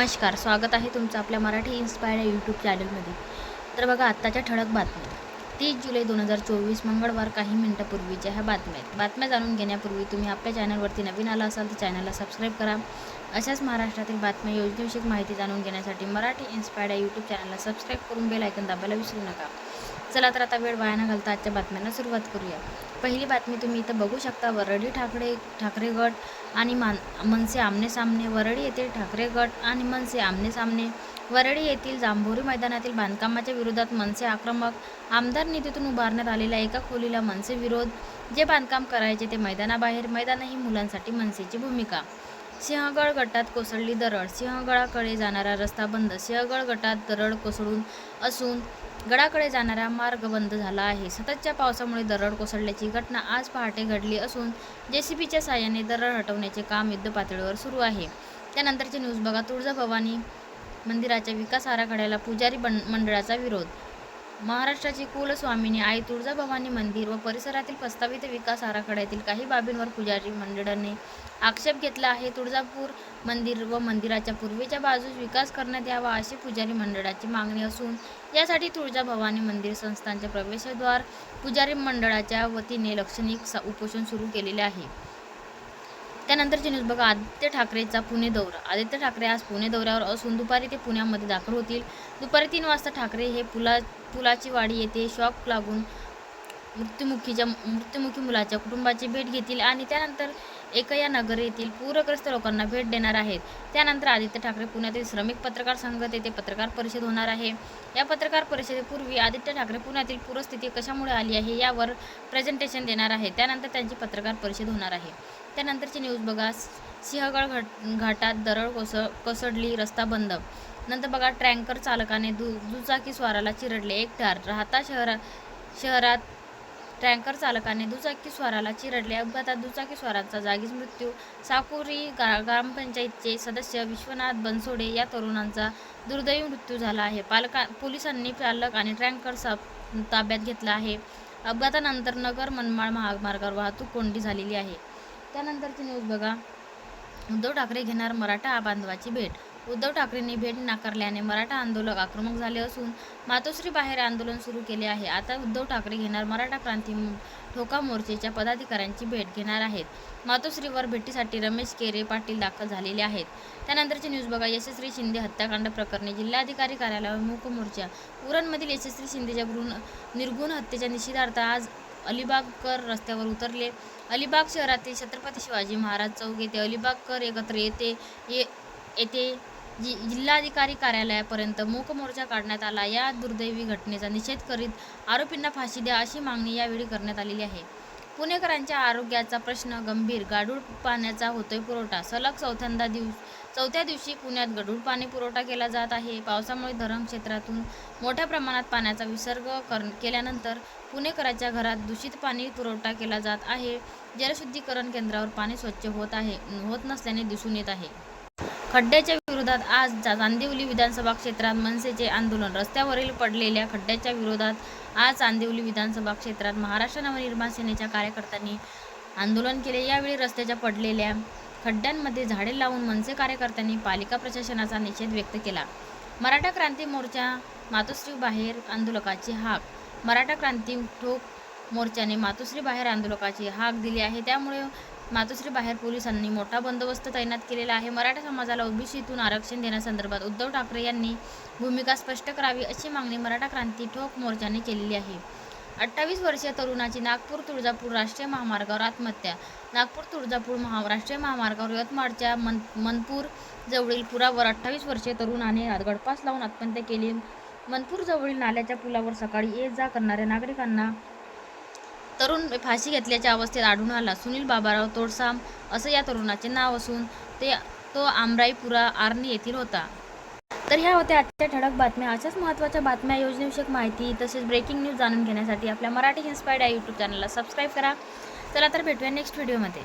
नमस्कार स्वागत आहे तुमचं आपल्या मराठी इन्स्पायर्ड या यूट्यूब चॅनलमध्ये तर बघा आत्ताच्या ठळक बातम्या. तीस जुलै दोन हजार चोवीस मंगळवार काही मिनटापूर्वीच्या ह्या बातम्या आहेत. बातम्या जाणून घेण्यापूर्वी तुम्ही आपल्या चॅनलवरती नवीन आला असाल तर चॅनलला सबस्क्राईब करा. अशाच महाराष्ट्रातील बातम्या योजनेविषयक माहिती जाणून घेण्यासाठी मराठी इन्स्पायर्ड या यूट्यूब चॅनलला सबस्क्राईब करून बेल ऐकन दाबायला विसरू नका. चला तर आता वेळ वाया न घालता आजच्या बातम्यांना सुरुवात करूया. पहिली बातमी तुम्ही इथं बघू शकता. वरळी ठाकरे ठाकरे गट आणि मान मनसे आमने सामने. वरळी येथील ठाकरे गट आणि मनसे आमने सामने. वरळी येथील जांभोरी मैदानातील बांधकामाच्या विरोधात मनसे आक्रमक आमदार निधीतून उभारण्यात आलेल्या एका खोलीला मनसे विरोध. जे बांधकाम करायचे ते मैदानाबाहेर मैदानही मुलांसाठी मनसेची भूमिका. सिंहगड गटात कोसळली दरड. सिंहगडाकडे जाणारा रस्ता बंद. सिंहगड गटात दरड कोसळून असून गडाकडे जाणारा मार्ग बंद झाला आहे. सततच्या पावसामुळे दरड कोसळल्याची घटना आज पहाटे घडली असून जेसीबीच्या साहाय्याने दरड हटवण्याचे काम युद्धपातळीवर सुरू आहे. त्यानंतरची न्यूज बघा. तुळजाभवानी मंदिराच्या विकास आराखड्याला पुजारी बन मंडळाचा विरोध महाराष्ट्राची कुलस्वामिनी आई तुळजाभवानी मंदिर व परिसरातील प्रस्तावित विकास आराखड्यातील काही बाबींवर पुजारी मंडळाने आक्षेप घेतला आहे. तुळजापूर मंदिर व मंदिराच्या पूर्वेच्या बाजूस विकास करण्यात यावा अशी पुजारी मंडळाची मागणी असून यासाठी तुळजाभवानी मंदिर संस्थांचे प्रवेशद्वार पुजारी मंडळाच्या वतीने लक्षणिक उपोषण सुरू केलेले आहे. त्यानंतरची न्यूज बघा. आदित्य ठाकरेचा पुणे दौरा. आदित्य ठाकरे आज पुणे दौऱ्यावर असून दुपारी ते पुण्यामध्ये दाखल होतील. दुपारी तीन वाजता ठाकरे हे पुला पुलाची वाडी येथे शॉक लागून मृत्युमुखीच्या मृत्युमुखी मुलाच्या कुटुंबाची भेट घेतील आणि त्यानंतर एकया नगर येथील पूरग्रस्त लोकांना भेट देणार आहेत. त्यानंतर आदित्य ठाकरे पुण्यातील श्रमिक पत्रकार संघ तेथे पत्रकार परिषद होणार आहे. या पत्रकार परिषदेपूर्वी आदित्य ठाकरे पुण्यातील पूरस्थिती कशामुळे आली आहे यावर प्रेझेंटेशन देणार आहे. त्यानंतर त्यांची पत्रकार परिषद होणार आहे. त्यानंतरची न्यूज बघा. सिंहगड घाट घाटात दरड कोस कोसळली रस्ता बंद. नंतर बघा ट्रँकर चालकाने दु दुचाकी स्वाराला चिरडले. एक ठार. राहता शहरा शहरात टँकर चालकाने दुचाकी स्वाराला चिरडले. अपघातात दुचाकी स्वारांचा जागीच मृत्यू. साकुरी गा ग्रामपंचायतचे सदस्य विश्वनाथ बनसोडे या तरुणांचा दुर्दैवी मृत्यू झाला आहे. पालका पोलिसांनी चालक आणि टँकर ताब्यात घेतला आहे. अपघातानंतर नगर मनमाड महामार्गावर वाहतूक कोंडी झालेली आहे. त्यानंतरची न्यूज बघा. उद्धव ठाकरे घेणार मराठा बांधवाची भेट. उद्धव ठाकरेंनी भेट नाकारल्याने मराठा आंदोलक आक्रमक झाले असून मातोश्री बाहेर आंदोलन सुरू केले आहे. आता उद्धव ठाकरे घेणार मराठा क्रांती ठोका मोर्चेच्या पदाधिकाऱ्यांची भेट घेणार आहेत. मातोश्रीवर भेटीसाठी रमेश केरे पाटील दाखल झालेले आहेत. त्यानंतरची न्यूज बघा. यशस्वी शिंदे हत्याकांड प्रकरणी जिल्हाधिकारी कार्यालयावर मूक मोर्चा. उरणमधील यशस्वी शिंदेच्या निर्गुण हत्येच्या निषेधार्थ आज अलिबागकर रस्त्यावर उतरले. अलिबाग शहरातील छत्रपती शिवाजी महाराज चौक येथे अलिबागकर एकत्र येते ये येथे जि जिल्हाधिकारी कार्यालयापर्यंत मूक मोर्चा काढण्यात आला. या दुर्दैवी घटनेचा निषेध करीत आरोपींना फाशी द्या अशी मागणी यावेळी करण्यात आलेली आहे. पुणेकरांच्या आरोग्याचा प्रश्न गंभीर. गाडूळ पाण्याचा होतोय पुरवठा. सलग चौथ्यांदा दिवस चौथ्या दिवशी पुण्यात गढूळ पाणी पुरवठा केला जात आहे. पावसामुळे धरण क्षेत्रातून मोठ्या प्रमाणात पाण्याचा विसर्ग कर केल्यानंतर पुणेकरांच्या घरात दूषित पाणी पुरवठा केला जात आहे. जलशुद्धीकरण केंद्रावर पाणी स्वच्छ होत आहे. होत नसल्याने दिसून येत आहे. खड्ड्याच्या विरोधात आज चांदिवली विधानसभा क्षेत्रात मनसेचे आंदोलन. रस्त्यावरील पडलेल्या खड्ड्याच्या विरोधात आज चांदिवली विधानसभा क्षेत्रात महाराष्ट्र नवनिर्माण सेनेच्या कार्यकर्त्यांनी आंदोलन केले. यावेळी रस्त्याच्या पडलेल्या खड्ड्यांमध्ये झाडे लावून मनसे कार्यकर्त्यांनी पालिका प्रशासनाचा निषेध व्यक्त केला. मराठा क्रांती मोर्चा मातोश्री बाहेर आंदोलकाची हाक. मराठा क्रांती ठोक मोर्चाने मातोश्री बाहेर आंदोलकाची हाक दिली आहे. त्यामुळे मातोश्री बाहेर पोलिसांनी मोठा बंदोबस्त तैनात केलेला आहे. मराठा समाजाला ओबीसीतून आरक्षण देण्यासंदर्भात उद्धव ठाकरे यांनी भूमिका स्पष्ट करावी अशी मागणी मराठा क्रांती ठोक मोर्चाने केलेली आहे. अठ्ठावीस वर्षीय तरुणाची नागपूर तुळजापूर राष्ट्रीय महामार्गावर आत्महत्या. नागपूर तुळजापूर महा राष्ट्रीय महामार्गावर यवतमाळच्या मन मनपूर जवळील पुरावर अठ्ठावीस वर्षीय तरुणाने गडपास लावून आत्महत्या केली. मनपूरजवळील नाल्याच्या पुलावर सकाळी ये जा करणाऱ्या नागरिकांना तरुण फाशी घेतल्याच्या अवस्थेत आढळून आला. सुनील बाबाराव तोडसाम असं या तरुणाचे नाव असून ते तो आमराईपुरा आर्णी येथील होता. तर ह्या होत्या आजच्या ठळक बातम्या. अशाच महत्त्वाच्या बातम्या योजनेविषयक माहिती तसेच ब्रेकिंग न्यूज जाणून घेण्यासाठी आपल्या मराठी इन्स्पायर्ड या यूट्यूब चॅनलला सबस्क्राईब करा. चला तर भेटूया नेक्स्ट व्हिडिओमध्ये.